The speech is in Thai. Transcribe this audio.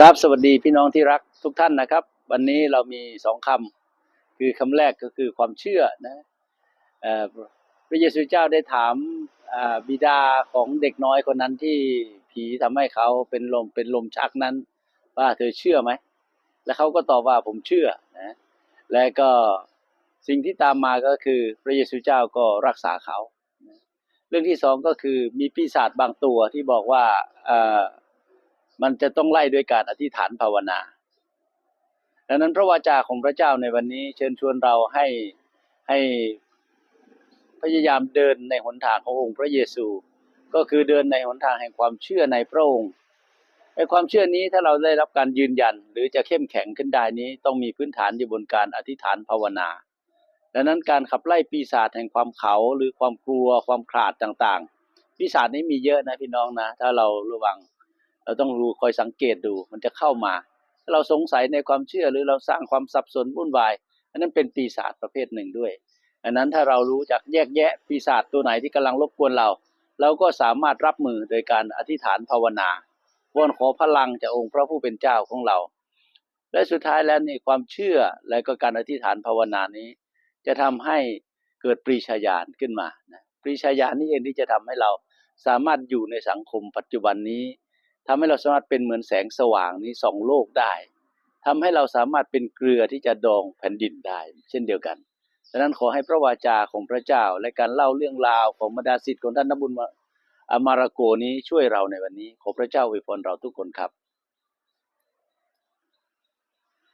ครับสวัสดีพี่น้องที่รักทุกท่านนะครับ วันนี้เรามีสองคำคือคำแรกก็คือความเชื่อนะพระเยซูเจ้าได้ถามบิดาของเด็กน้อยคนนั้นที่ผีทำให้เขาเป็นลมเป็นลมชักนั้น ว่าเธอเชื่อไหม แล้วเขาก็ตอบว่าผมเชื่อนะและก็สิ่งที่ตามมาก็คือพระเยซูเจ้าก็รักษาเขา เรื่องที่สองก็คือมีปีศาจบางตัวที่บอกว่า มันจะต้องไล่ด้วยการอธิษฐานภาวนาดังนั้นพระวาจาของพระเจ้าในวันนี้เชิญชวนเราให้ให้พยายามเดินในหนทางขององค์พระเยซู ก็คือเดินในหนทางแห่งความเชื่อในพระองค์ไอความเชื่อนี้ถ้าเราได้รับการยืนยัน หรือจะเข้มแข็งขึ้นได้นี้ ต้องมีพื้นฐานอยู่บนการอธิษฐานภาวนา ดังนั้นการขับไล่ปีศาจแห่งความเขาหรือความกลัวความขลาดต่างๆ ปีศาจนี้มีเยอะนะพี่น้องนะ ถ้าเราระวัง เราต้องรู้คอยสังเกตดูมันจะเข้ามา ถ้าเราสงสัยในความเชื่อหรือเราสร้างความสับสนวุ่นวาย อันนั้นเป็นปีศาจประเภทหนึ่งด้วย อันนั้นถ้าเรารู้จักแยกแยะปีศาจตัวไหนที่กำลังรบกวนเรา เราก็สามารถรับมือโดยการอธิษฐานภาวนา วอนขอพลังจากองค์พระผู้เป็นเจ้าของเรา และสุดท้ายแล้วนี่ความเชื่อและก็การอธิษฐานภาวนานี้ จะทำให้เกิดปรีชาญาณขึ้นมานะปรีชาญาณนี่เองที่จะทำให้เราสามารถอยู่ในสังคมปัจจุบันนี้ ทำให้เราสามารถเป็นเหมือนแสงสว่างนี้ส่องโลกได้ทำให้เราสามารถเป็นเกลือที่จะดองแผ่นดินได้ เช่นเดียวกันดังนั้นขอให้พระวาจาของพระเจ้าและการเล่าเรื่องราวของบรรดาศิษย์ของท่านนบุญมาอามาราโกนี้ช่วยเราในวันนี้ ขอพระเจ้าอวยพรเราทุกคนครับ